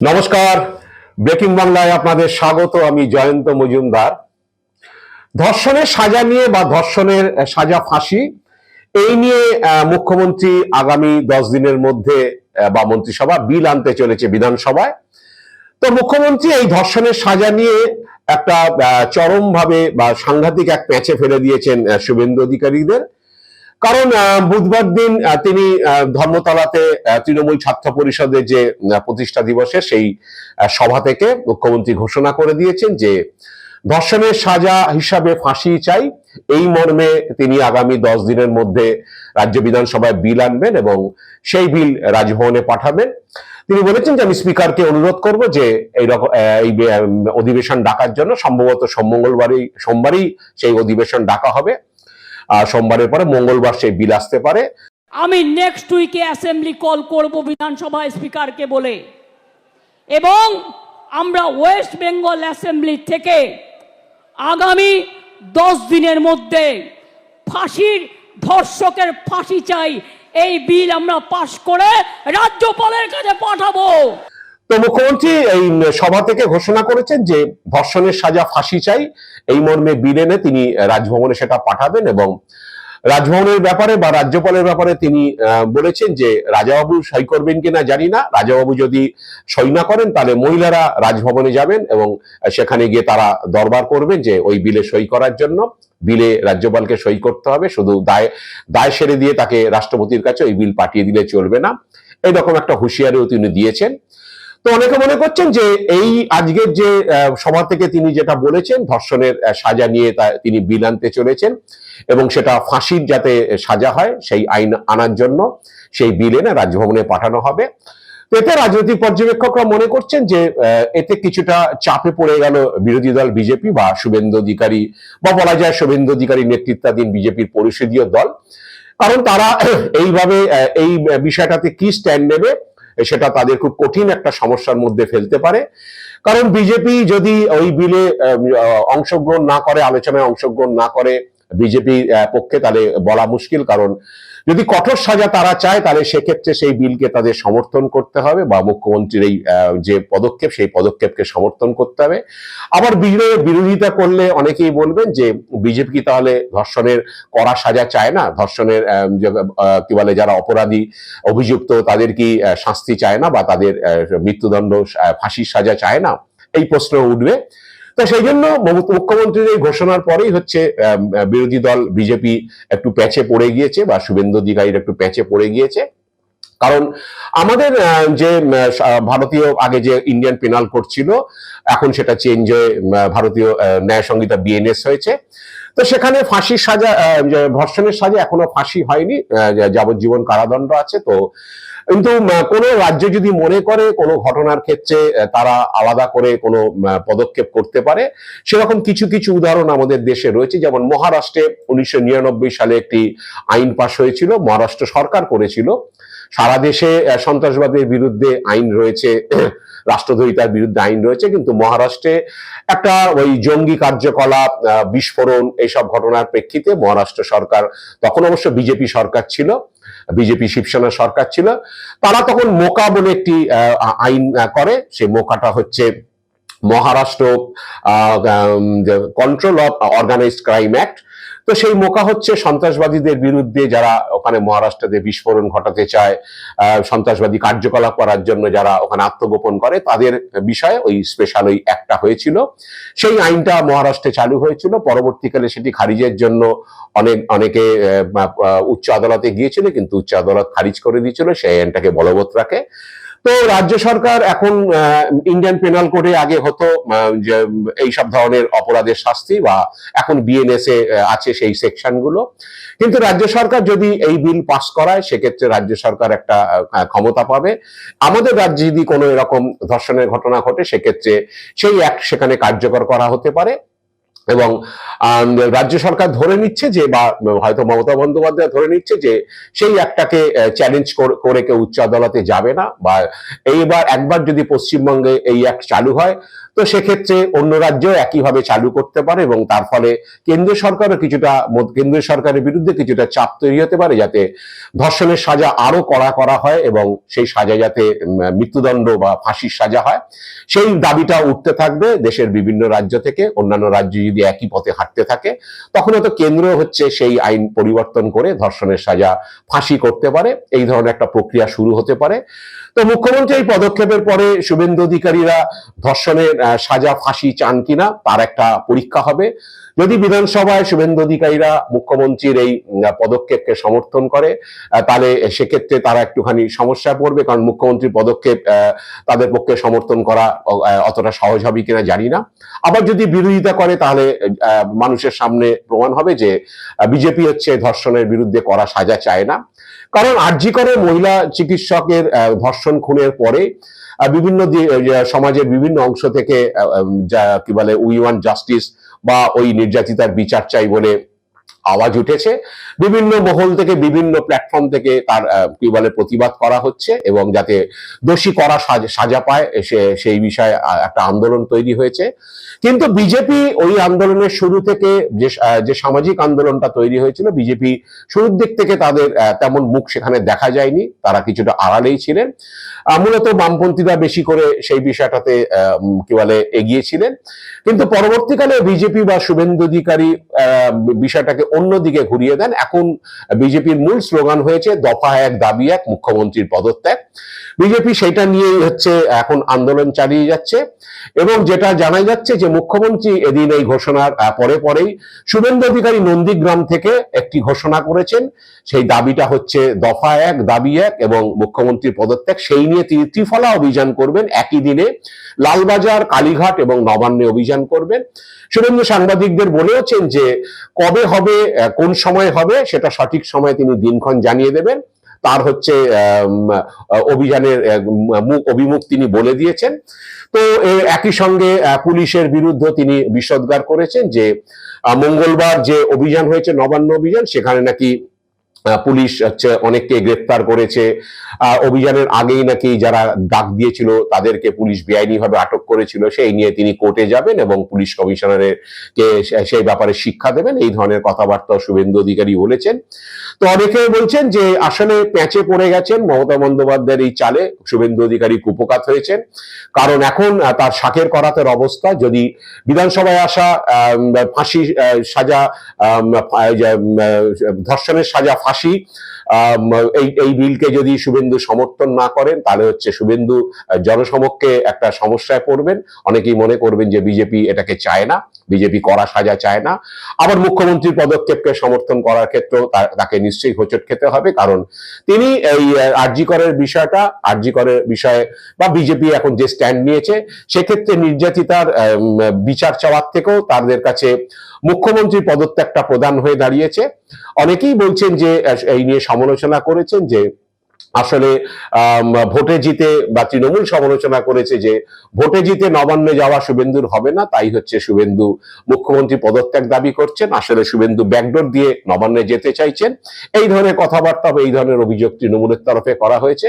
নমস্কার। ব্রেকিং বাংলায় আপনাদের স্বাগত, আমি জয়ন্ত মজুমদার। ধর্ষণের সাজা নিয়ে বা ধর্ষণের সাজা ফাঁসি, এই নিয়ে মুখ্যমন্ত্রী আগামী দশ দিনের মধ্যে বা মন্ত্রিসভা বিল আনতে চলেছে বিধানসভায়। তো মুখ্যমন্ত্রী এই ধর্ষণের সাজা নিয়ে একটা চরমভাবে বা সাংঘাতিক এক প্যাঁচে ফেলে দিয়েছেন শুভেন্দু অধিকারীদের। কারণ বুধবার দিন তিনি ধর্মতলাতে তৃণমূল ছাত্র পরিষদের যে প্রতিষ্ঠা দিবসে সেই সভা থেকে মুখ্যমন্ত্রী ঘোষণা করে দিয়েছেন যে, ধর্ষণের সাজা হিসাবে ফাঁসি চাই। এই মর্মে তিনি আগামী দশ দিনের মধ্যে রাজ্য বিধানসভায় বিল আনবেন এবং সেই বিল রাজভবনে পাঠাবেন। তিনি বলেছেন যে, আমি স্পিকারকে অনুরোধ করব যে এইরকম এই অধিবেশন ডাকার জন্য সম্ভবত সোম মঙ্গলবারই, সোমবারই সেই অধিবেশন ডাকা হবে। সোমবারের পরে মঙ্গলবার সেই বিল আসতে পারে। আমি নেক্সট উইকে অ্যাসেম্বলি কল করব বিধানসভা স্পিকারকে বলে। এবং আমরা ওয়েস্ট বেঙ্গল অ্যাসেম্বলি থেকে আগামী দশ দিনের মধ্যে ফাঁসির ধর্ষকের ফাঁসি চাই, এই বিল আমরা পাশ করে রাজ্যপালের কাছে পাঠাবো। তো মুখ্যমন্ত্রী এই সভা থেকে ঘোষণা করেছেন যে ধর্ষণের সাজা ফাঁসি চাই। এই মর্মে বিল এনে তিনি রাজভবনে সেটা পাঠাবেন এবং রাজভবনের ব্যাপারে বা রাজ্যপালের ব্যাপারে তিনি বলেছেন যে রাজাবাবু সই করবেন কিনা জানি না। রাজাবাবু যদি সই না করেন, তাহলে মহিলারা রাজভবনে যাবেন এবং সেখানে গিয়ে তারা দরবার করবেন যে ওই বিলে সই করার জন্য। বিলে রাজ্যপালকে সই করতে হবে, শুধু দায় দায় সেরে দিয়ে তাকে রাষ্ট্রপতির কাছে ওই বিল পাঠিয়ে দিলে চলবে না। এইরকম একটা হুঁশিয়ারিও তিনি দিয়েছেন। তো অনেকে মনে করছেন যে এই আজকের যে সভা থেকে তিনি যেটা বলেছেন, ধর্ষণের সাজা নিয়ে তিনি বিল আনতে চলেছেন এবং সেটা ফাঁসির যাতে সাজা হয়, সেই আইন আনার জন্য সেই বিল এনে রাজভবনে পাঠানো হবে। এতে রাজনৈতিক পর্যবেক্ষকরা মনে করছেন যে এতে কিছুটা চাপে পড়ে গেল বিরোধী দল বিজেপি বা শুভেন্দু অধিকারী বা বলা যায় শুভেন্দু অধিকারী নেতৃত্বাধীন বিজেপির পরিষদীয় দল। কারণ তারা এইভাবে এই বিষয়টাতে কি স্ট্যান্ড নেবে সেটা তাদের খুব কঠিন একটা সমস্যার মধ্যে ফেলতে পারে। কারণ বিজেপি যদি ওই বিলে অংশগ্রহণ না করে, আলোচনায় অংশগ্রহণ না করে বিজেপি পক্ষে, তাহলে বলা মুশকিল। কারণ যদি কঠোর সাজা তারা চায়, তাহলে সেক্ষেত্রে সেই বিলকে তাদের সমর্থন করতে হবে বা মুখ্যমন্ত্রীর এই যে পদক্ষেপ, সেই পদক্ষেপকে সমর্থন করতে হবে। আবার বিরো- বিরোধিতা করলে অনেকেই বলবেন যে, বিজেপি কি তাহলে ধর্ষণের কড়া সাজা চায় না? ধর্ষণের কি বলে, যারা অপরাধী অভিযুক্ত, তাদের কি শাস্তি চায় না বা তাদের মৃত্যুদণ্ড ফাঁসির সাজা চায় না? এই প্রশ্ন উঠবে। তো সেই জন্য মুখ্যমন্ত্রীর এই ঘোষণার পরেই হচ্ছে বিরোধী দল বিজেপি একটু প্যাচে পড়ে গিয়েছে বা শুভেন্দু অধিকারীর একটু প্যাচে পড়ে গিয়েছে। কারণ আমাদের যে ভারতীয় আগে যে ইন্ডিয়ান পেনাল কোড ছিল, এখন সেটা চেঞ্জ হয়ে ভারতীয় ন্যায় সংহিতা বিএনএস হয়েছে। তো সেখানে ফাঁসির সাজা ধর্ষণের সাজা এখনও ফাঁসি হয়নি যাবজ্জীবন কারাদণ্ড আছে। তো কিন্তু কোনো রাজ্য যদি মনে করে কোনো ঘটনার ক্ষেত্রে তারা আলাদা করে কোনো পদক্ষেপ করতে পারে, সেরকম কিছু কিছু উদাহরণ আমাদের দেশে রয়েছে। যেমন মহারাষ্ট্রে উনিশশো নিরানব্বই সালে একটি আইন পাশ হয়েছিল, মহারাষ্ট্র সরকার করেছিল। সারা দেশে সন্ত্রাসবাদের বিরুদ্ধে আইন রয়েছে, রাষ্ট্রদ্রোহিতার বিরুদ্ধে আইন রয়েছে। কিন্তু মহারাষ্ট্রে একটা ওই জঙ্গি কার্যকলাপ বিস্ফোরণ, এইসব ঘটনার প্রেক্ষিতে মহারাষ্ট্র সরকার, তখন অবশ্য বিজেপি সরকার ছিল। বিজেপি শিবসেনা সরকার ছিল, তারা তখন মোকা বলে একটি আইন করে। সেই মোকাটা হচ্ছে Maharashtra control of organised crime act তো সেই মোকা হচ্ছে সন্ত্রাসবাদীদের বিরুদ্ধে যারা ওখানে মহারাষ্ট্রতে বিস্ফোরণ ঘটাতে চায় সন্ত্রাসবাদী কার্যকলাপ করার জন্য যারা ওখানে আত্মগোপন করে, তাদের বিষয়ে ওই স্পেশাল ওই একটা হয়েছিল। সেই আইনটা মহারাষ্ট্রে চালু হয়েছিল, পরবর্তীকালে সেটি খারিজের জন্য অনেক, অনেকে উচ্চ আদালতে গিয়েছিল, কিন্তু উচ্চ আদালত খারিজ করে দিয়েছিল, সেই আইনটাকে বলবৎ রাখে। তো রাজ্য সরকার এখন ইন্ডিয়ান পেনাল কোডে আগে হতো আহ, যে এইসব ধরনের অপরাধের শাস্তি বা এখন বিএনএস এ আছে সেই সেকশনগুলো কিন্তু রাজ্য সরকার যদি এই বিল পাস করায় সেক্ষেত্রে রাজ্য সরকার একটা ক্ষমতা পাবে। আমাদের রাজ্যে যদি কোনো এরকম ধর্ষণের ঘটনা ঘটে সেক্ষেত্রে সেই অ্যাক্ট সেখানে কার্যকর করা হতে পারে। এবং রাজ্য সরকার ধরে নিচ্ছে যে, বা, হয়তো মমতা বন্দ্যোপাধ্যায় ধরে নিচ্ছে যে, সেই একটাকে চ্যালেঞ্জ করে কেউ উচ্চ আদালতে যাবে না বা, এইবার একবার যদি পশ্চিমবঙ্গে এই এক চালু হয় তো সেক্ষেত্রে অন্য রাজ্য একইভাবে চালু করতে পারে এবং তার ফলে কেন্দ্রীয় সরকারও কিছুটা কেন্দ্রীয় সরকারের বিরুদ্ধে কিছুটা চাপ তৈরি হতে পারে যাতে ধর্ষণের সাজা আরও কড়া করা হয় এবং সেই সাজা যাতে মৃত্যুদণ্ড বা ফাঁসির সাজা হয়। সেই দাবিটা উঠতে থাকবে দেশের বিভিন্ন রাজ্য থেকে, অন্যান্য রাজ্য যদি একই পথে হাঁটতে থাকে, তখন হয়তো কেন্দ্র হচ্ছে সেই আইন পরিবর্তন করে ধর্ষণের সাজা ফাঁসি করতে পারে। এই ধরনের একটা প্রক্রিয়া শুরু হতে পারে। তো মুখ্যমন্ত্রী এই পদক্ষেপের পরে শুভেন্দু অধিকারীরা ধর্ষণের সাজা ফাঁসি চান কিনা তার একটা পরীক্ষা হবে। যদি বিধানসভায় শুভেন্দু অধিকারীরা মুখ্যমন্ত্রীর এই পদক্ষেপকে সমর্থন করে তাহলে সেক্ষেত্রে তারা একটুখানি সমস্যায় পড়বে কারণ মুখ্যমন্ত্রীর পদক্ষেপ তাদের পক্ষে সমর্থন করা অতটা সহজ হবে কিনা জানি না। আবার যদি বিরোধিতা করে তাহলে মানুষের সামনে প্রমাণ হবে যে বিজেপি হচ্ছে ধর্ষণের বিরুদ্ধে করা সাজা চায় না। কারণ আরজি করে মহিলা চিকিৎসকের আহ, ধর্ষণ খুনের পরে বিভিন্ন সমাজের বিভিন্ন অংশ থেকে যা, কি বলে উই ওয়ান জাস্টিস বা ওই নির্যাতিতার বিচার চাই বলে আওয়াজ উঠেছে। বিভিন্ন মহল থেকে, বিভিন্ন প্ল্যাটফর্ম থেকে তার কি বলে, প্রতিবাদ করা হচ্ছে এবং যাতে দোষী করা সাজ- পায়, সে- সেই বিষয়ে একটা আন্দোলন তৈরি হয়েছে। কিন্তু বিজেপি ওই আন্দোলনের শুরু থেকে যে যে সামাজিক আন্দোলনটা তৈরি হয়েছিল, বিজেপি শুরুর দিক থেকে তাদের তেমন মুখ সেখানে দেখা যায়নি। তারা কিছুটা আড়ালেই ছিলেন। মূলত বামপন্থীরা বেশি করে সেই বিষয়টাতে কি বলে এগিয়েছিলেন কিন্তু পরবর্তীকালে বিজেপি বা শুভেন্দু অধিকারী বিষয়টাকে অন্যদিকে ঘুরিয়ে দেন। এখন বিজেপির মূল স্লোগান হয়েছে দফা এক দাবি এক মুখ্যমন্ত্রীর পদত্যাগ। বিজেপি সেটা নিয়েই হচ্ছে এখন আন্দোলন চালিয়ে যাচ্ছে এবং যেটা জানা যাচ্ছে যে মুখ্যমন্ত্রী এদিন এই ঘোষণার পরে পরেই শুভেন্দু অধিকারী নন্দীগ্রাম থেকে একটি ঘোষণা করেছেন। সেই দাবিটা হচ্ছে দফা এক, দাবি এক এবং মুখ্যমন্ত্রীর পদত্যাগ। সেই নিয়ে তিনি ত্রিফলা অভিযান করবেন। একই দিনে লালবাজার, কালীঘাট এবং নবান্নে অভিযান করবেন। শুভেন্দু সাংবাদিকদের বলেওছেন যে কবে হবে কোন সময় হবে সেটা সঠিক সময়ে তিনি দিনক্ষণ জানিয়ে দেবেন। তার হচ্ছে অভিযানের মুখ, অভিমুখ তিনি বলে দিয়েছেন। তো একই সঙ্গে পুলিশের বিরুদ্ধে তিনি বিষোদ্গার করেছেন যে মঙ্গলবার যে অভিযান হয়েছে, নবান্ন অভিযান, সেখানে নাকি পুলিশ হচ্ছে অনেককে গ্রেপ্তার করেছে। অভিযানের আগেই নাকি যারা ডাক দিয়েছিল, তাদেরকে পুলিশ বেআইনিভাবে আটক করেছিল। সেই নিয়ে তিনি কোর্টে যাবেন এবং পুলিশ কমিশনারের কে সেই ব্যাপারে শিক্ষা দেবেন। এই ধরনের কথাবার্তা শুভেন্দু অধিকারী বলেছেন। তো অনেকে বলছেন যে আসলে প্যাঁচে পড়ে গেছেন মমতা বন্দ্যোপাধ্যায়ের এই চালে। শুভেন্দু অধিকারী কুপকাত হয়েছেন। কারণ এখন তার শাকের করাতের অবস্থা, যদি বিধানসভায় আসা ফাঁসি সাজা ধর্ষণের সাজা ফাঁসি এই এই বিলকে যদি শুভেন্দু সমর্থন না করেন, তাহলে হচ্ছে শুভেন্দু জনসমক্ষে একটা সমস্যায় পড়বেন। অনেকেই মনে করবেন যে বিজেপি এটাকে চায় না। বিজেপি করা সাজা চায় না। আবার মুখ্যমন্ত্রীর পদক্ষেপকে সমর্থন করার ক্ষেত্রেও তা- তাকে নিশ্চয়ই হোঁচট খেতে হবে, কারণ তিনি এই আরজি করের বিষয়টা করের বিষয়ে বা বিজেপি এখন যে স্ট্যান্ড নিয়েছে, সেক্ষেত্রে নির্যাতিতার বিচার চাওয়ার থেকেও তাদের কাছে মুখ্যমন্ত্রীর পদত্যাগটা প্রদান হয়ে দাঁড়িয়েছে। অনেকেই বলছেন যে এই নিয়ে সমালোচনা করেছেন যে আসলে ভোটে জিতে বা তৃণমূল সমালোচনা করেছে যে ভোটে জিতে নবান্নে যাওয়া শুভেন্দুর হবে না, তাই হচ্ছে শুভেন্দু মুখ্যমন্ত্রী পদত্যাগ দাবি করছেন। আসলে শুভেন্দু ব্যাকডোর দিয়ে নবান্নে যেতে চাইছেন। এই ধরনের কথাবার্তা এই ধরনের অভিযোগ তৃণমূলের তরফে করা হয়েছে।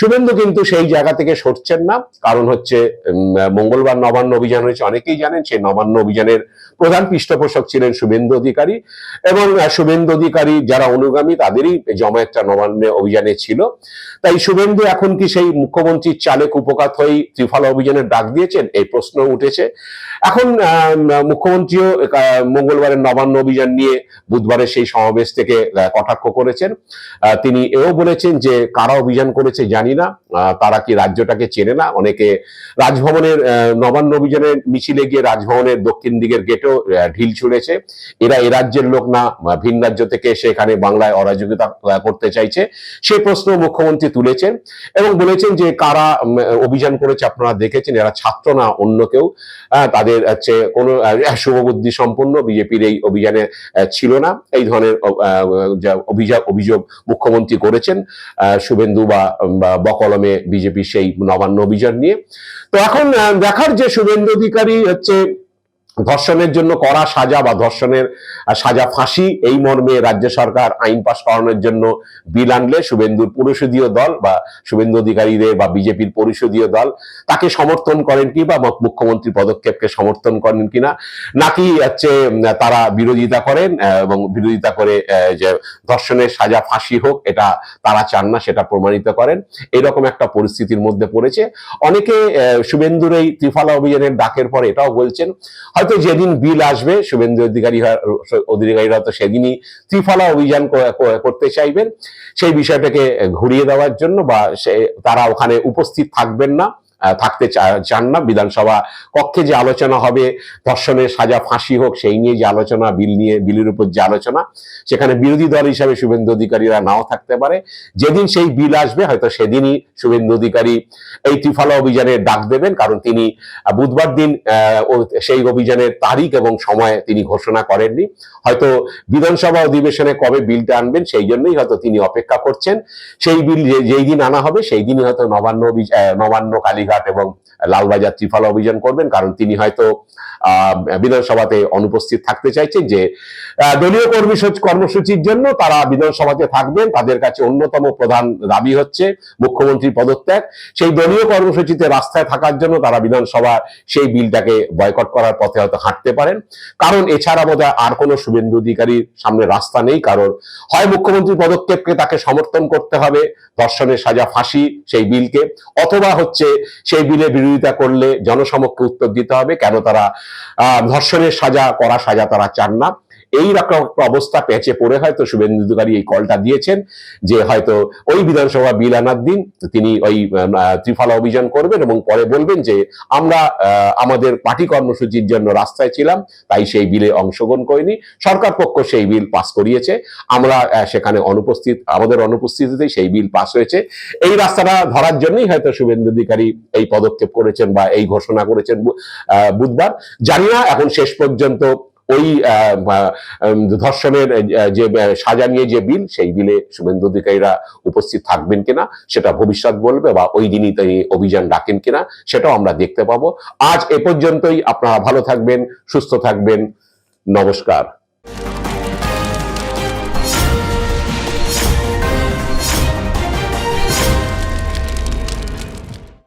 শুভেন্দু কিন্তু সেই জায়গা থেকে সরছেন না। কারণ হচ্ছে মঙ্গলবার নবান্ন অভিযান হয়েছে, অনেকেই জানেন সেই নবান্ন অভিযানের প্রধান পৃষ্ঠপোষক ছিলেন শুভেন্দু অধিকারী। এবং শুভেন্দু অধিকারী যারা অনুগামী, তাদেরই জমায়েতটা নবান্নে অভিযানে ছিল। তাই শুভেন্দু এখন কি সেই মুখ্যমন্ত্রীর চালে কুপকাত হয়েই ত্রিফলা অভিযানের ডাক দিয়েছেন? এই প্রশ্ন উঠেছে। এখন মুখ্যমন্ত্রীও মঙ্গলবারের নবান্ন অভিযান নিয়ে বুধবারের সেই সমাবেশ থেকে কটাক্ষ করেছেন। তিনি এও বলেছেন যে, কারা অভিযান করেছে জানি না। তারা কি রাজ্যটাকে চেনে না? অনেকে রাজভবনের নবান্ন অভিযানের মিছিলে গিয়ে রাজভবনের দক্ষিণ দিকের গেটেও ঢিল ছুঁড়েছে। এরা এ রাজ্যের লোক না, ভিন রাজ্য থেকে সেখানে বাংলায় অরাজকতা করতে চাইছে। সেই প্রশ্ন মুখ্যমন্ত্রী তুলেছেন এবং বলেছেন যে কারা অভিযান করেছে আপনারা দেখেছেন এরা ছাত্র না অন্য কেউ। তাদের হচ্ছে কোনো আহ, শুভবুদ্ধি সম্পন্ন বিজেপির এই অভিযানে ছিল না। এই ধরনের অভিযোগ অভিযোগ মুখ্যমন্ত্রী করেছেন শুভেন্দু বা বা বকলমে বিজেপি সেই নবান্ন অভিযান নিয়ে। তো এখন দেখার যে শুভেন্দু অধিকারী হচ্ছে ধর্ষণের জন্য করা সাজা বা ধর্ষণের সাজা ফাঁসি, এই মর্মে রাজ্য সরকার আইন পাশ করানোর জন্য বিল আনলে শুভেন্দুর পরিষদীয় দল বা শুভেন্দু অধিকারীদের বা বিজেপির পরিষদীয় দল তাকে সমর্থন করেন কি বা মুখ্যমন্ত্রী পদক্ষেপকে সমর্থন করেন কিনা? নাকি হচ্ছে তারা বিরোধিতা করেন এবং বিরোধিতা করে যে ধর্ষণের সাজা ফাঁসি হোক, এটা তারা চান না, সেটা প্রমাণিত করেন। এরকম একটা পরিস্থিতির মধ্যে পড়েছে। অনেকে শুভেন্দুর এই ত্রিফলা অভিযানের ডাকের পর এটাও বলছেন হয়তো যেদিন বিল আসবে, শুভেন্দু অধিকারী অধিকারীরা হয়তো সেদিনই ত্রিফলা অভিযান করতে চাইবেন। সেই বিষয়টাকে ঘুরিয়ে দেওয়ার জন্য বা সে, তারা ওখানে উপস্থিত থাকবেন না। থাকতে চান না। বিধানসভা কক্ষে যে আলোচনা হবে, ধর্ষণের সাজা ফাঁসি হোক, সেই নিয়ে যে আলোচনা, বিল নিয়ে, বিলের উপর যে আলোচনা, সেখানে বিরোধী দল হিসাবে শুভেন্দু অধিকারীরা নাও থাকতে পারে। যেদিন সেই বিল আসবে, হয়তো সেদিনই শুভেন্দু অধিকারী এই ত্রিফলা অভিযানের ডাক দেবেন, কারণ তিনি বুধবার দিন সেই অভিযানের তারিখ এবং সময় তিনি ঘোষণা করেননি। হয়তো বিধানসভা অধিবেশনে কবে বিলটা আনবেন, সেই জন্যই হয়তো তিনি অপেক্ষা করছেন। সেই বিল যেই দিন আনা হবে, সেই দিনই হয়তো নবান্ন নবান্ন কালীঘাট এবং লালবাজার ত্রিফলা অভিযান করবেন, কারণ তিনি হয়তো বিধানসভাতে অনুপস্থিত থাকতে চাইছেন যে দলীয় কর্মী কর্মসূচির জন্য তারা বিধানসভাতে থাকবেন। তাদের কাছে অন্যতম প্রধান দাবি হচ্ছে মুখ্যমন্ত্রীর পদত্যাগ। সেই দলীয় কর্মসূচিতে রাস্তায় থাকার জন্য তারা বিধানসভা সেই বিলটাকে বয়কট করার পথে হয়তো হাঁটতে পারেন। কারণ এছাড়া বোধ আর কোনো শুভেন্দু অধিকারীর সামনে রাস্তা নেই, কারণ হয় মুখ্যমন্ত্রী পদক্ষেপকে তাকে সমর্থন করতে হবে, ধর্ষণের সাজা ফাঁসি সেই বিলকে, অথবা হচ্ছে সেই বিলে বিরোধিতা করলে জনসমক্ষে উত্তর দিতে হবে। কেন তারা ধর্ষণের সাজা করা সাজা তারা চান না। এই রকম অবস্থা পেঁচে পড়ে হয়তো শুভেন্দু অধিকারী এই কলটা দিয়েছেন, যে হয়তো ওই বিধানসভা বিল আনার দিন তিনি ওই ত্রিফলা অভিযান করবেন এবং পরে বলবেন যে আমরা আমাদের পার্টি কর্মসূচির জন্য রাস্তায় ছিলাম, তাই সেই বিলে অংশগ্রহণ করিনি। সরকার পক্ষ সেই বিল পাস করিয়েছে। আমরা সেখানে অনুপস্থিত, আমাদের অনুপস্থিতিতে সেই বিল পাস হয়েছে। এই রাস্তাটা ধরার জন্যই হয়তো শুভেন্দু অধিকারী এই পদক্ষেপ করেছেন বা এই ঘোষণা করেছেন বুধবার। জানি না এখন শেষ পর্যন্ত ওই ধর্ষণের যে সাজা নিয়ে যে বিল, সেই বিলে শুভেন্দু অধিকারীরা উপস্থিত থাকবেন কিনা, সেটা ভবিষ্যৎ বলবে বা ওই দিনই তিনি অভিযান ডাকেন কিনা, সেটাও আমরা দেখতে পাবো। আজ এ পর্যন্তই, আপনারা ভালো থাকবেন, সুস্থ থাকবেন, নমস্কার।